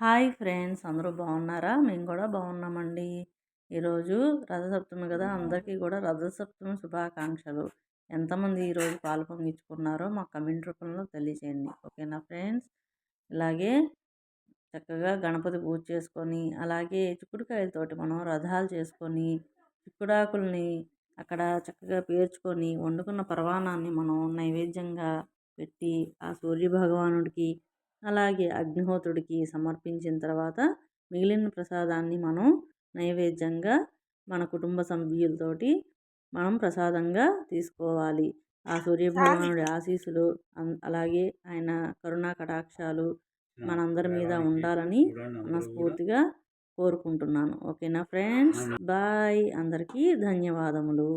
Hi friends! అందరూ బాగున్నారా మేము కూడా బాగున్నామండి ఈరోజు రథసప్తమి కదా! అందరికీ కూడా రథసప్తమి శుభాకాంక్షలు. ఎంతమంది ఈరోజు పాలు పొంగించుకున్నారో మా కమెంట్ రూపంలో తెలియజేయండి ఓకేనా ఫ్రెండ్స్? ఇలాగే చక్కగా గణపతి పూజ చేసుకొని అలాగే చిక్కుడుకాయలతోటి మనం రథాలు చేసుకొని చిక్కుడాకుల్ని అక్కడ చక్కగా పేర్చుకొని వండుకున్న పర్వాణాన్ని మనం నైవేద్యంగా పెట్టి ఆ సూర్య భగవానుడికి అలాగే అగ్నిహోత్రుడికి సమర్పించిన తర్వాత మిగిలిన ప్రసాదాన్ని మనం నైవేద్యంగా మన కుటుంబ సభ్యులతోటి మనం ప్రసాదంగా తీసుకోవాలి. ఆ సూర్యభగవానుడి ఆశీస్సులు అలాగే ఆయన కరుణా కటాక్షాలు మనందరి మీద ఉండాలని మనస్ఫూర్తిగా కోరుకుంటున్నాను. ఓకేనా ఫ్రెండ్స్? బాయ్. అందరికీ ధన్యవాదములు.